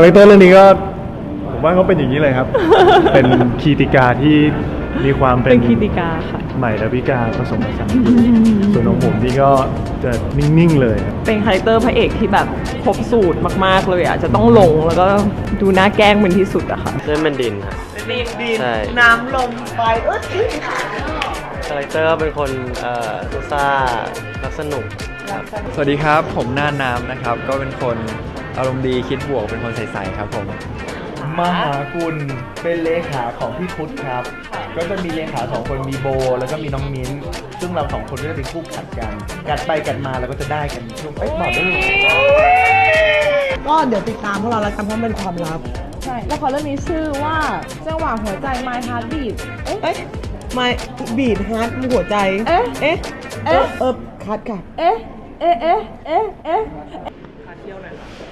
าแรคเตอร์เรื่องนี้ก็ผมว่าเขาเป็นอย่างนี้เลยครับ เป็นคีติกาที่มีความเป็นเป็นคีติกาค่ะ ใหม่ดาวิกาผสมผสานส่วนของผมนี่ก็จะนิ่งๆเลยครับ เป็นคาแรคเตอร์พระเอกที่แบบครบสูตรมาก ๆ เลยอะ จะต้องหลงแล้วก็ดูน่าแกล้งเป็นที่สุดอะค่ะ เล่นเป็นดินครับ ดินดินใช่ น้ำลมไฟเอ้ยคาแรคเตอร์ก็เป็นคนเอ่อซ่ารักสนุก ครับสวัสดีครับผมน่านน้ำนะครับ ก็เป็นคนอารมณ์ดีคิดบวกเป็นคนใสๆครับผม มหากุลเป็นเลขาของพี่พุทธครับ ก็จะมีเลขาสองคนมีโบ แล้วก็มีน้องมิ้น ซึ่งเราสองคนก็จะเป็นคู่ขัดกัน กัดไปกัดมาแล้วก็จะได้กันช่วงเอ้ยบอกได้เลยก็เดี๋ยวติดตามพวกเราแล้วกันเพราะมันเป็นความลับ ใช่ละครเรื่องนี้ชื่อว่าจังหวะหัวใจ My Heart Beat เอ๊ะเอ๊ะไม่บีดฮาร์ดหัวใจเอ๊ะเอ๊ะ เอ๊ะ เออคัดค่ะ เอ๊ะ เอ๊ะเอ๊ะเอ๊ะเอ๊ะ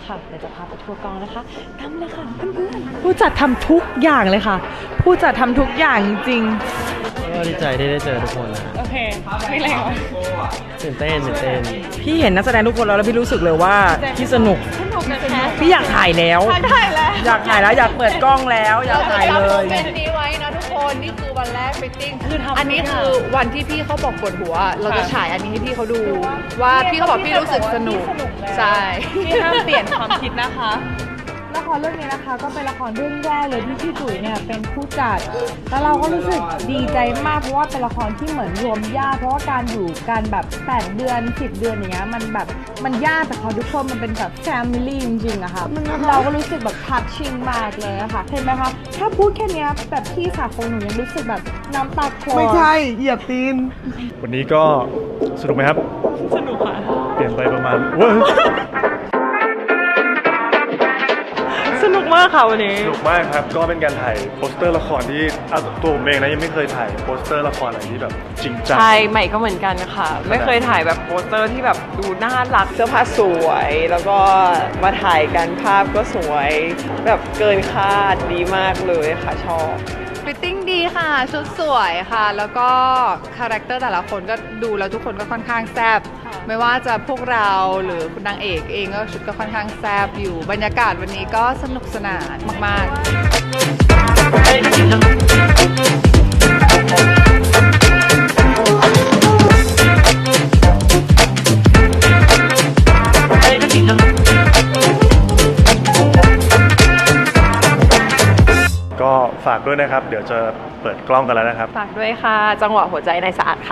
ค่ะเดี๋ยวจะพาไปทัวร์กองนะคะนำเลยค่ะเพื่อนๆผู้จัดทำทุกอย่างเลยค่ะ ผู้จัดทำทุกอย่างจริง ก็ดีใจที่ได้เจอทุกคนนะฮะโอเค ไม่แรงตื่นเต้นตื่นเต้นพี่เห็นนักแสดงทุกคนแล้วแล้วพี่รู้สึกเลยว่าพี่สนุก สนุกนะคะพี่อยากถ่ายแล้วได้แล้ว อยากถ่ายแล้วอยากเปิดกล้องแล้ว อยากถ่ายเลย เป็นนี้ไว้นะทุก คนนี่คือวันแรกฟิตติ้งคือทำอันนี้คือวันที่พี่เขาบอกปวดหัว เราจะฉายอันนี้ให้พี่เขาดู ว่าพี่เขาบอกพี่รู้สึกสนุก ใช่ พี่ห้ามเปลี่ยนความคิดนะคะ ละครเรื่องนี้นะคะก็เป็นละครเรื่องแรกเลยที่พี่จุ๋ยเนี่ยเป็นผู้จัด แล้วเราก็รู้สึกดีใจมากเพราะว่าเป็นละครที่เหมือนรวมญาติเพราะว่าการอยู่กันแบบ 8 เดือน 10 เดือนอย่างเงี้ยมันแบบมันญาติแต่เขาทุกคนมันเป็นแบบแฟมิลี่จริงๆอะค่ะเราก็รู้สึกแบบทัชชิ่งมากเลยอะค่ะเห็นไหมคะถ้าพูดแค่เนี้ยแบบพี่สาวของหนูยังรู้สึกแบบน้ำตาคลอไม่ใช่เหยียบตีน วันนี้ก็สนุกไหมครับ สนุกค่ะ เปลี่ยนไปประมาณเว้ย สนุกมากค่ะวันนี้ สนุกมากครับ ก็เป็นการถ่ายโปสเตอร์ละครที่อะตัวผมเองนะยังไม่เคยถ่ายโปสเตอร์ละครอะไรที่แบบจริงจัง ใช่ใหม่ก็เหมือนกันค่ะ ไม่เคยถ่ายแบบโปสเตอร์ที่แบบดูน่ารักเสื้อผ้าสวย แล้วก็มาถ่ายกันภาพก็สวย แบบเกินคาดดีมากเลยค่ะชอบ ฟิตติ้งดีค่ะ ชุดสวยค่ะ แล้วก็คาแรคเตอร์แต่ละคนก็ดูแล้วทุกคนก็ค่อนข้างแซ่บไม่ว่าจะพวกเราหรือคุณนางเอกเองก็ชุดก็ค่อนข้างแซ่บอยู่ บรรยากาศวันนี้ก็สนุกสนานมากๆก็ ฝากด้วยนะครับ เดี๋ยวจะเปิดกล้องกันแล้วนะครับ ฝากด้วยค่ะ จังหวะหัวใจในสะอาดค่ะ